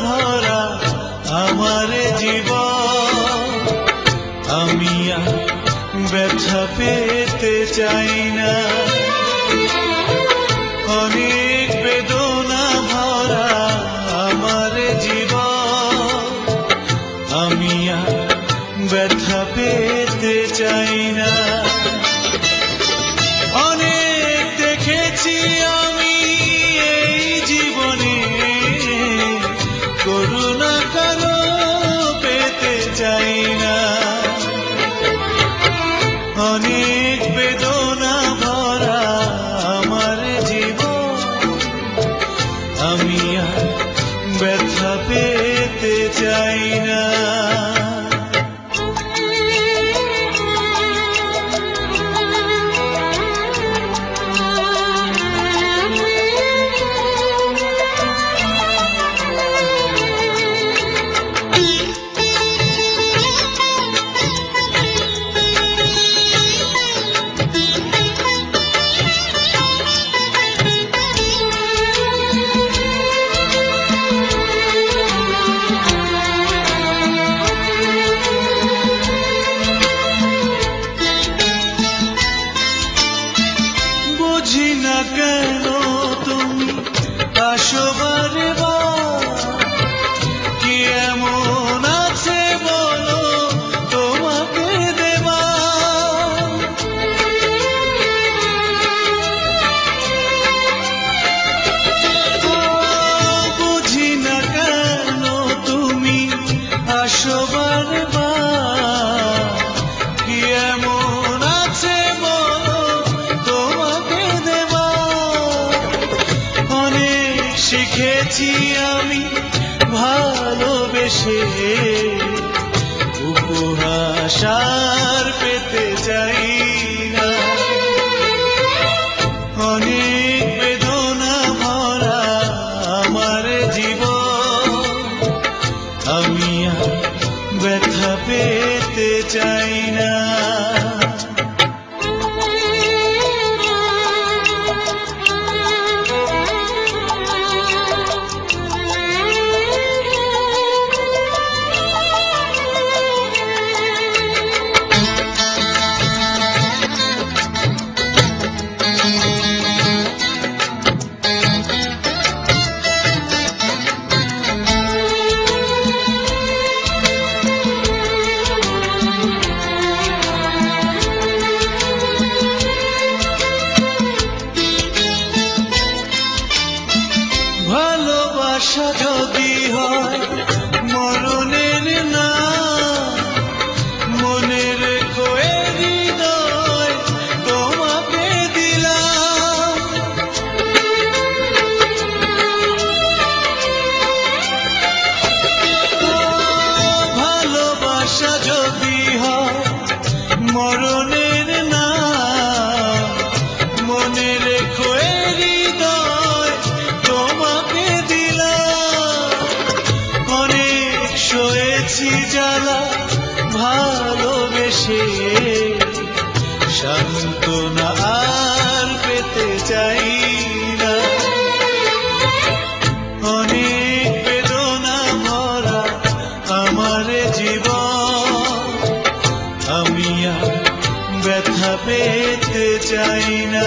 ভরা আমার জীবন। আমি ব্যথা পেতে চাই না। आई বারবার এসেছি আমি ভালোবেসে উপহাসা যদি হয় পেয়েছি জ্বালা ভালোবেসে। সান্ত্বনা আর পেতে চাই না। অনেক বেদনা ভরা আমার জীবন। আমি আর ব্যথা পেতে চাই না।